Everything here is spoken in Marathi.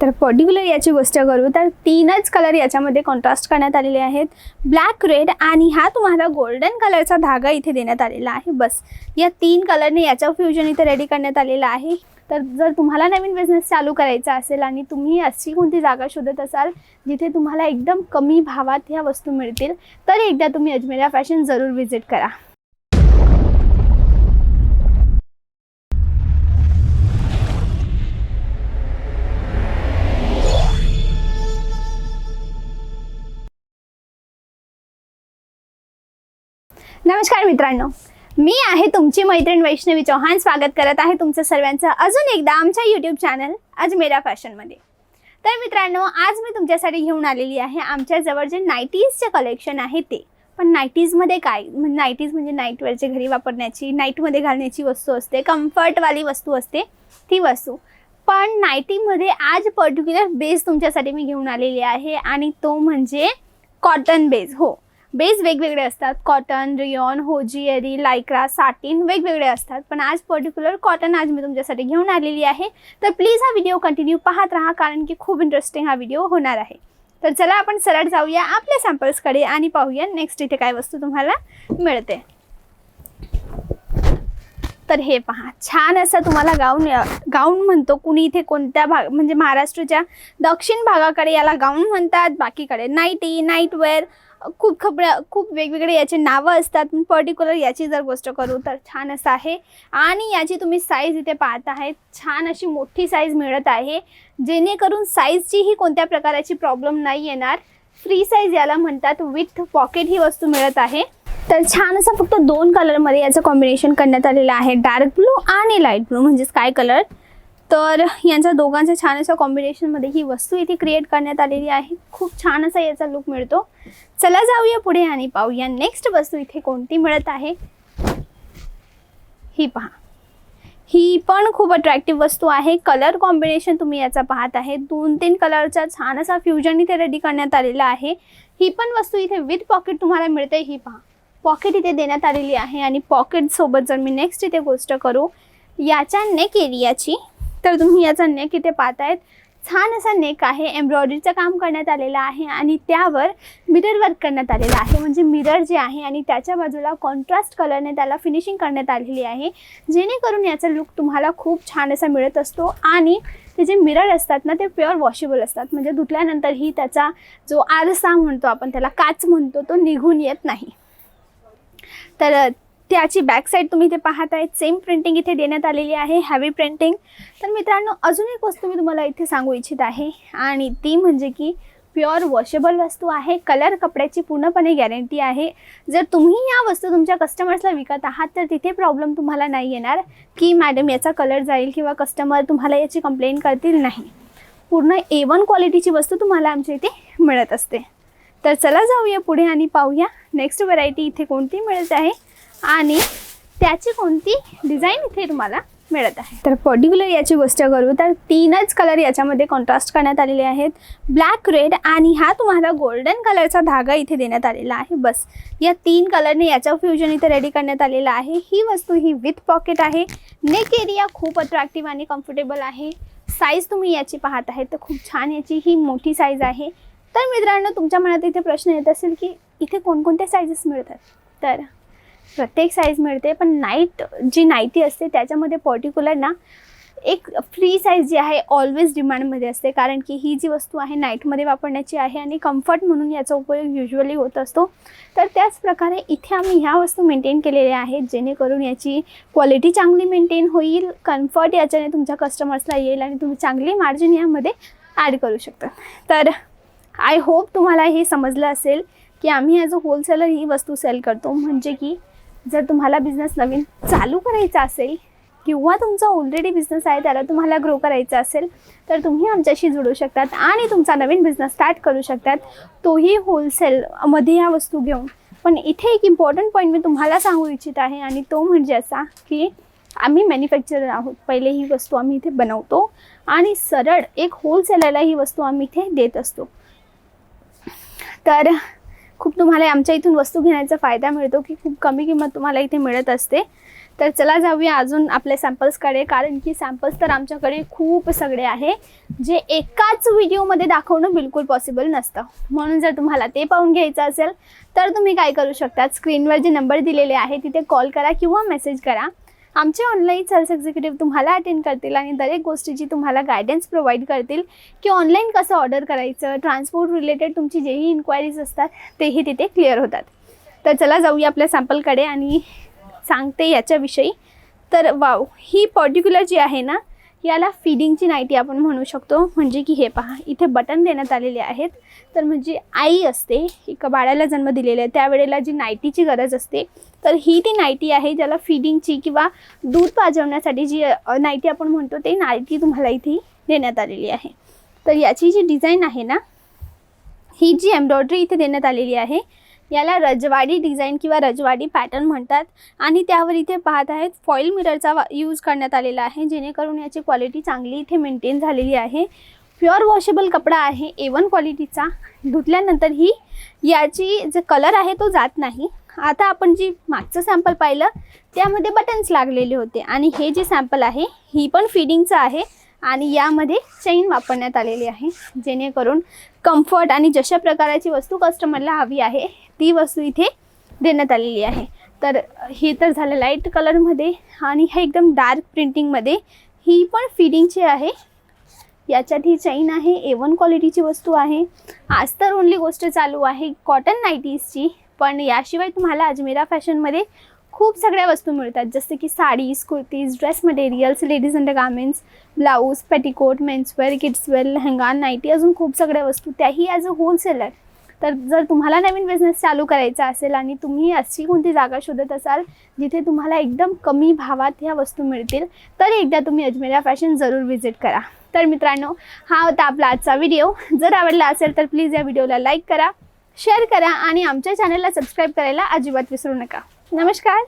तर पर्टिक्युलर याची गोष्ट करू तर तीनच कलर याच्यामध्ये कॉन्ट्रास्ट करण्यात आलेले आहेत. ब्लॅक रेड आणि हा तुम्हाला गोल्डन कलरचा धागा इथे देण्यात आलेला आहे. बस या तीन कलरने याचं फ्युजन इथे रेडी करण्यात आलेलं आहे. तर जर तुम्हाला नवीन बिझनेस चालू करायचा असेल आणि तुम्ही अशी कोणती जागा शोधत असाल जिथे तुम्हाला एकदम कमी भावात ह्या वस्तू मिळतील तर एकदा तुम्ही अजमेरा फॅशन जरूर व्हिजिट करा. नमस्कार मित्रांनो. मी आहे तुमची मैत्रीण वैष्णवी चौहान. स्वागत करत आहे तुमचं सर्वांचं अजून एकदा आमच्या यूट्यूब चॅनल अजमेरा फॅशनमध्ये तर मित्रांनो आज मी तुमच्यासाठी घेऊन आलेली आहे आमच्याजवळ जे नाईटीजचे कलेक्शन आहे ते. पण नाईटीजमध्ये काय? नाईटीज म्हणजे नाईटवेअरचे घरी वापरण्याची नाईटमध्ये घालण्याची वस्तू असते कम्फर्टवाली वस्तू असते ती वस्तू. पण नाईटीमध्ये आज पर्टिक्युलर बेस तुमच्यासाठी मी घेऊन आलेली आहे आणि तो म्हणजे कॉटन बेस हो. बेस वेगवेगळे असतात. Cotton rayon hosiery lycra satin वेगवेगळे असतात. पण आज पर्टिक्युलर कॉटन आज मी तुमच्यासाठी घेऊन आलेली आहे. तर प्लीज हा व्हिडिओ कंटिन्यू पाहत राहा कारण की खूप इंटरेस्टिंग हा व्हिडिओ होणार आहे. तर चला आपण सरळ जाऊया आपल्या सॅम्पल्सकडे आणि पाहूया नेक्स्ट इथे काय वस्तू तुम्हाला मिळते. तर हे पहा छान असं तुम्हाला गाऊन गाऊन म्हणतो कुणी इथे कोणत्या भाग म्हणजे महाराष्ट्राच्या दक्षिण भागाकडे याला गाऊन म्हणतात बाकीकडे नाईटी नाईटवेअर खूप खबऱ्या खूप वेगवेगळे याचे नावं असतात. पण पर्टिक्युलर याची जर गोष्ट करू तर छान असं आहे. आणि याची तुम्ही साईज इथे पाहत आहेत छान अशी मोठी साईज मिळत आहे. जेणेकरून साईजचीही कोणत्या प्रकाराची प्रॉब्लेम नाही येणार. फ्री साईज याला म्हणतात. विथ पॉकेट ही वस्तू मिळत आहे. तर छान असं फक्त दोन कलरमध्ये याचं कॉम्बिनेशन करण्यात आलेलं आहे. डार्क ब्लू आणि लाइट ब्लू म्हणजे स्काय कलर तर यांच्या दोघांच्या छान अशा कॉम्बिनेशनमध्ये ही वस्तू इथे क्रिएट करण्यात आलेली आहे. खूप छान असा याचा लुक मिळतो. चला जाऊया पुढे आणि पाहूया नेक्स्ट वस्तू इथे कोणती मिळत आहे. ही पहा. ही पण खूप अट्रॅक्टिव्ह वस्तू आहे. कलर कॉम्बिनेशन तुम्ही याचा पाहत आहे. दोन तीन कलरचा छान असा फ्युजन इथे रेडी करण्यात आलेला आहे. ही पण वस्तू इथे विथ पॉकेट तुम्हाला मिळते. ही पहा. पॉकेट इथे देण्यात आलेली आहे आणि पॉकेटसोबत जर मी नेक्स्ट इथे गोष्ट करू याच्या नेक एरियाची तर तुम्ही याचा नेक इथे पाहतायत छान असा नेक आहे. एम्ब्रॉयडरीचं काम करण्यात आलेलं आहे आणि त्यावर मिरर वर्क करण्यात आलेलं आहे. म्हणजे मिरर जे आहे आणि त्याच्या बाजूला कॉन्ट्रास्ट कलरने त्याला फिनिशिंग करण्यात आलेली आहे. जेणेकरून याचा लुक तुम्हाला खूप छान असा मिळत असतो आणि ते जे मिरर असतात ना ते प्युअर वॉशेबल असतात. म्हणजे धुतल्यानंतरही त्याचा जो आरसा म्हणतो आपण त्याला काच म्हणतो तो निघून येत नाही. तर त्याची बॅक साईड तुम्ही इथे पाहत आहेत सेम प्रिंटिंग इथे देण्यात आलेली आहे हॅवी प्रिंटिंग तर मित्रांनो अजून एक वस्तू मी तुम्हाला इथे सांगू इच्छित आहे. आणि ती म्हणजे की प्युअर वॉशेबल वस्तू आहे. कलर कपड्याची पूर्णपणे गॅरंटी आहे. जर तुम्ही या वस्तू तुमच्या कस्टमर्सला विकत आहात तर तिथे प्रॉब्लेम तुम्हाला नाही येणार की मॅडम याचा कलर जाईल किंवा कस्टमर तुम्हाला याची कंप्लेंट करतील नाही. पूर्ण ए वन क्वालिटीची वस्तू तुम्हाला आमच्या इथे मिळत असते. तर चला जाऊया पुढे आणि पाहूया नेक्स्ट व्हरायटी इथे कोणती मिळत आहे. आणि त्याची कोणती डिझाईन इथे तुम्हाला मिळत आहे. तर पर्टिक्युलर याची गोष्ट करू तर तीनच कलर याच्यामध्ये कॉन्ट्रास्ट करण्यात आलेले आहेत. ब्लॅक रेड आणि हा तुम्हाला गोल्डन कलरचा धागा इथे देण्यात आलेला आहे. बस या तीन कलरने याचं फ्युजन इथे रेडी करण्यात आलेलं आहे. ही वस्तू ही विथ पॉकेट आहे. नेक एरिया खूप अट्रॅक्टिव्ह आणि कम्फर्टेबल आहे. साईज तुम्ही याची पाहत आहे तर खूप छान याची. ही मोठी साईज आहे. तर मित्रांनो तुमच्या मनात इथे प्रश्न येत असेल की इथे कोणकोणत्या साईजेस मिळतात? तर प्रत्येक साईज मिळते पण नाईट जी नाईटी असते त्याच्यामध्ये पर्टिक्युलर ना एक फ्री साईज जी आहे ऑलवेज डिमांडमध्ये असते. कारण की ही जी वस्तू आहे नाईटमध्ये वापरण्याची आहे आणि कम्फर्ट म्हणून याचा उपयोग युजली होत असतो. तर त्याच प्रकारे इथे आम्ही ह्या वस्तू मेंटेन केलेल्या आहेत जेणेकरून याची क्वालिटी चांगली मेंटेन होईल कम्फर्ट याच्याने तुमच्या कस्टमर्सला येईल आणि तुम्ही चांगली मार्जिन यामध्ये ॲड करू शकता. तर आय होप तुम्हाला हे समजलं असेल. की आम्ही ॲज अ होलसेलर ही वस्तू सेल करतो. म्हणजे की जर तुम्हाला बिझनेस नवीन चालू करायचा असेल किंवा तुमचा ऑलरेडी बिझनेस आहे त्याला तुम्हाला ग्रो करायचा असेल तर तुम्ही आमच्याशी जुळू शकतात आणि तुमचा नवीन बिझनेस स्टार्ट करू शकतात. तोही होलसेलमध्ये या वस्तू घेऊन. पण इथे एक इम्पॉर्टंट पॉईंट मी तुम्हाला सांगू इच्छित आहे आणि तो म्हणजे असा की आम्ही मॅन्युफॅक्चरर आहोत. पहिले ही वस्तू आम्ही इथे बनवतो आणि सरळ एक होलसेलरला ही वस्तू आम्ही इथे देत असतो. तर खूप तुम्हाला आमच्या इथून वस्तू घेण्याचा फायदा मिळतो की खूप कमी किंमत तुम्हाला इथे मिळत असते. तर चला जाऊया अजून आपल्या सॅम्पल्सकडे कारण की सॅम्पल्स तर आमच्याकडे खूप सगळे आहे जे एकाच व्हिडिओमध्ये दाखवणं बिलकुल पॉसिबल नसतं. म्हणून जर तुम्हाला ते पाहून घ्यायचं असेल तर तुम्ही काय करू शकता? स्क्रीनवर जे नंबर दिलेले आहे तिथे कॉल करा किंवा मेसेज करा. आमचे ऑनलाईन सेल्स एक्झिक्युटिव्ह तुम्हाला अटेंड करतील आणि दरेक गोष्टीची तुम्हाला गायडन्स प्रोव्हाइड करतील की ऑनलाईन कसं ऑर्डर करायचं ट्रान्सपोर्ट रिलेटेड तुमची जेही इन्क्वायरीज असतात तेही तिथे क्लिअर होतात. तर चला जाऊया आपल्या सॅम्पलकडे आणि सांगते याच्याविषयी. तर वाव ही पर्टिक्युलर जी आहे ना याला फिडिंगची नाईटी आपण म्हणू शकतो. म्हणजे की हे पहा इथे बटन देण्यात आलेले आहेत. तर म्हणजे आई असते एका बाळाला जन्म दिलेला आहे. त्यावेळेला जी नाईटीची गरज असते तर ही ती नाईटी आहे ज्याला फिडिंगची किंवा दूध पाजवण्यासाठी जी नाईटी आपण म्हणतो ते नाईटी तुम्हाला इथे देण्यात आलेली आहे. तर याची जी डिझाईन आहे ना ही जी एम्ब्रॉयडरी इथे देण्यात आलेली आहे याला रजवाडी डिझाईन किंवा रजवाडी पॅटर्न म्हणतात. आणि त्यावर इथे पाहत आहेत फॉईल मिररचा वा यूज करण्यात आलेला आहे जेणेकरून याची क्वालिटी चांगली इथे मेंटेन झालेली आहे. प्युअर वॉशेबल कपडा आहे ए वन क्वालिटीचा धुतल्यानंतर ही याची जे कलर आहे तो जात नाही. आता आपण जी मागचं सॅम्पल पाहिलं त्यामध्ये बटन्स लागलेले होते. आणि हे जे सॅम्पल आहे ही पण फिडिंगचं आहे. आणि यामध्ये चेन वापरण्यात आलेली आहे जेणेकरून कम्फर्ट आणि जशा प्रकाराची वस्तू कस्टमरला हवी आहे ती वस्तू इथे देण्यात आलेली आहे. तर हे तर झालं लाइट कलरमध्ये आणि हे एकदम डार्क प्रिंटिंगमध्ये ही पण फिडिंगची आहे. याच्यात ही चैन आहे ए वन क्वालिटीची वस्तू आहे. आज तर ओनली गोष्ट चालू आहे कॉटन नाईटीजची पण याशिवाय तुम्हाला अजमेरा फॅशनमध्ये खूप सगळ्या वस्तू मिळतात. जसं की saris kurtis dress materials ladies undergarments blouse petticoat menswear kidswear lehenga nightie अजून खूप सगळ्या वस्तू. त्याही ॲज अ होलसेलर तर जर तुम्हाला नवीन बिझनेस चालू करायचा असेल आणि तुम्ही अशी कोणती जागा शोधत असाल जिथे तुम्हाला एकदम कमी भावात ह्या वस्तू मिळतील तर एकदा तुम्ही अजमेरा फॅशन जरूर व्हिजिट करा. तर मित्रांनो हा होता आपला आजचा व्हिडिओ जर आवडला असेल तर प्लीज या व्हिडिओला लाईक करा शेअर करा आणि आमच्या चॅनलला सबस्क्राईब करायला अजिबात विसरू नका. नमस्कार